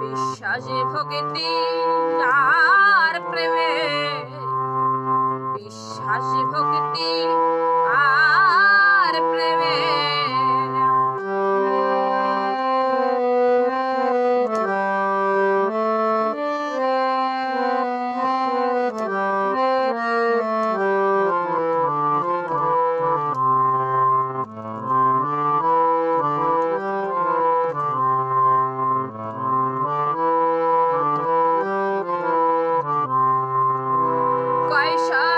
বিশ্বাসে ভক্তি আর প্রেমে। বিশ্বাসে ভক্তি vai achar.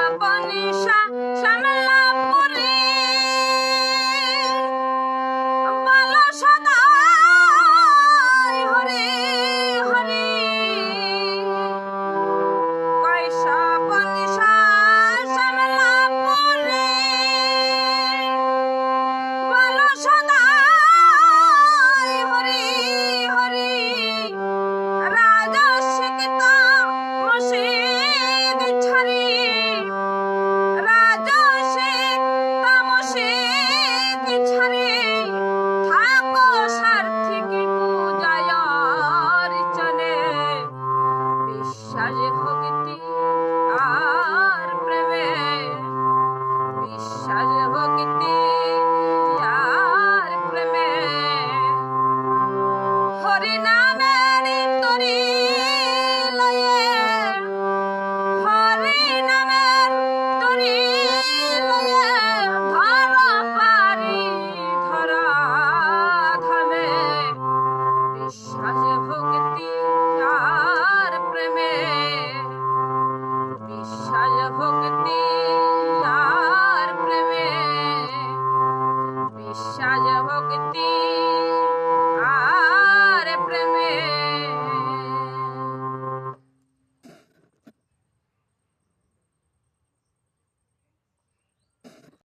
Shaja Bokiti.